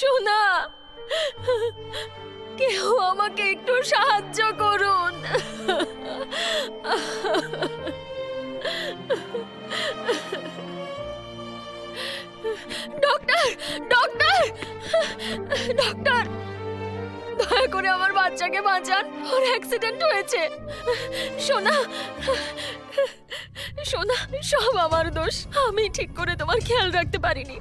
সোনা কেউ আমাকে একটু সাহায্য করুন। ডক্টর ডক্টর ডক্টর, দয়া করে আমার বাচ্চাকে বাঁচান। ওর অ্যাক্সিডেন্ট হয়েছে। সোনা সোনা সব আমার দোষ। আমি ঠিক করে তোমার খেয়াল রাখতে পারিনি।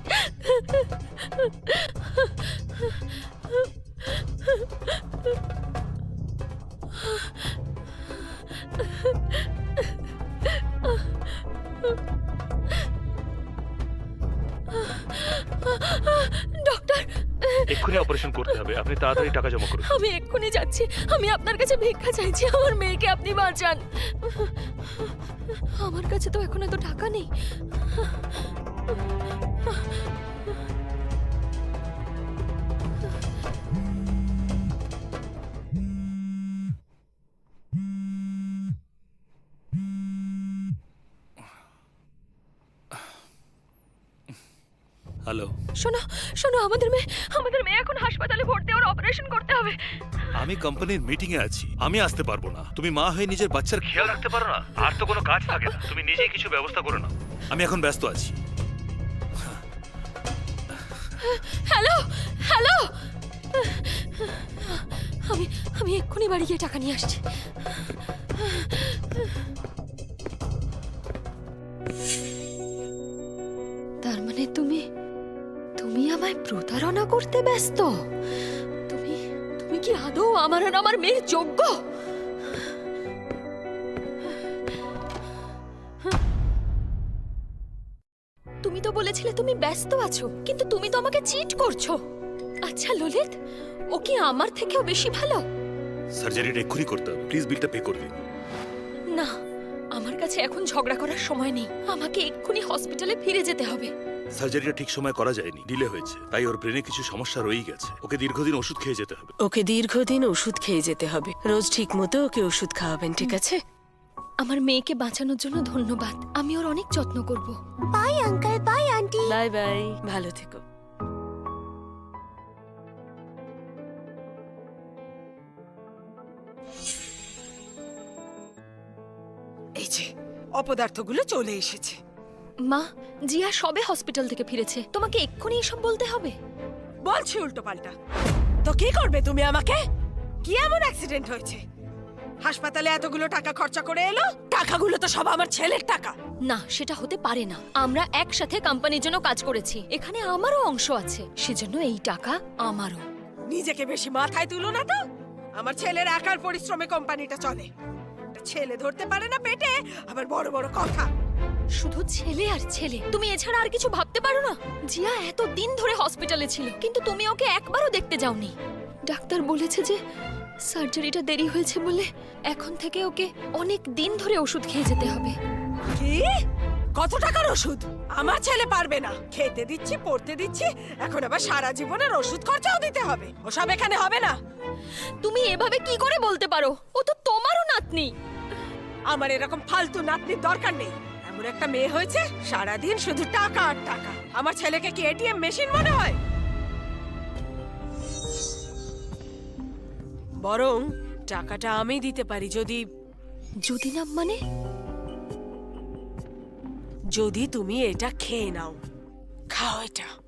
ডক্টর এক্ষুনি অপারেশন করতে হবে। আপনি তাড়াতাড়ি টাকা জমা করুন। আমি এক্ষুনি যাচ্ছি। আমি আপনার কাছে ভিক্ষা চাইছি। আমার মেয়েকে আপনি বাঁচান। আমার কাছে তো এখন এত টাকা নেই। হ্যালো। শোনো শোনো আমাদের মেয়ে আমাদের মেয়ে এখন হাসপাতালে ভর্তি ওর অপারেশন করতে হবে। আমি কোম্পানির মিটিং এ আছি আমি আসতে পারব না। তুমি মা হয়ে নিজের বাচ্চার খেয়াল রাখতে পারো না আর তো কোনো কাজ থাকে না। তুমি নিজেই কিছু ব্যবস্থা করো না আমি এখন ব্যস্ত আছি। Hello hello! আমি আমি এক্ষুনি বাড়ি গিয়ে টাকা নিয়ে আসছি। আমায় প্রতারণা করতে ব্যস্ত। তুমি তুমি কি আদৌ আমার আর আমার মেয়ের যোগ্য? তুমি তো বলেছিলে তুমি ব্যস্ত আছো কিন্তু তুমি তো আমাকে চিট করছ। আচ্ছা ললিত ও কি আমার থেকেও বেশি ভালো? সার্জারিটা এক্ষুনি করতে হবে প্লিজ বিলটা পে করে দিন না আমার কাছে এখন ঝগড়া করার সময় নেই। আমাকে এক্ষুনি হসপিটালে ফিরে যেতে হবে। সার্জারিটা ঠিক সময় করা যায়নি ডিলে হয়েছে। তাই ওর ব্রেনে কিছু সমস্যা রয়েই গেছে। ওকে দীর্ঘদিন ওষুধ খেয়ে যেতে হবে। ওকে দীর্ঘদিন ওষুধ খেয়ে যেতে হবে। রোজ ঠিক মতো ওকে ওষুধ খাওয়াবেন ঠিক আছে? আমার মেয়েকে বাঁচানোর জন্য ধন্যবাদ। আমি ওর অনেক যত্ন করব। Bye uncle bye aunty bye bye ভালো থেকো। এই যে অপদার্থগুলো চলে এসেছে। মা জিয়া সবে হসপিটাল থেকে ফিরেছে। তোমাকে এক্ষুনি এসব বলতে হবে। বলছি উল্টো পাল্টা তো কি করবে তুমি আমাকে? কি এমন অ্যাক্সিডেন্ট হয়েছে? হাসপাতালে এতগুলো টাকা খরচা করে এলো? টাকাগুলো তো সব আমার ছেলের টাকা। না সেটা হতে পারে না। আমরা একসাথে কোম্পানির জন্য কাজ করেছি। এখানে আমারও অংশ আছে। সেজন্য এই টাকা আমারও। নিজেকে বেশি মাথায় তুলো না তো। আমার ছেলের একার পরিশ্রমে কোম্পানিটা চলে। ছেলে ধরতে পারে না পেটে আবার বড় বড় কথা। শুধু ছেলে আর ছেলে। তুমি এছাড়া আর কিছু ভাবতে পারো না? জিয়া এত দিন ধরে হসপিটালে ছিল কিন্তু তুমি ওকে একবারও দেখতে যাওনি। ডাক্তার বলেছে যে সার্জারিটা দেরি হয়েছে বলে এখন থেকে ওকে অনেক দিন ধরে ওষুধ খেয়ে যেতে হবে। কি? কত টাকার ওষুধ? আমার ছেলে পারবে না। খেতে দিচ্ছি পড়তে দিচ্ছি এখন আবার সারা জীবনের ওষুধ খরচাও দিতে হবে। ওসব এখানে হবে না। তুমি এভাবে কি করে বলতে পারো? ও তো তোমারও নাতনি। আমার এরকম ফালতু নাতনির দরকার নেই। এমন একটা মেয়ে হয়েছে সারাদিন শুধু টাকা আর টাকা। আমার ছেলেকে কি এটিএম মেশিন মনে হয়? বরং টাকাটা আমি দিতে পারি যদি যদি না মানে? যদি তুমি এটা খেয়ে নাও। খাও এটা।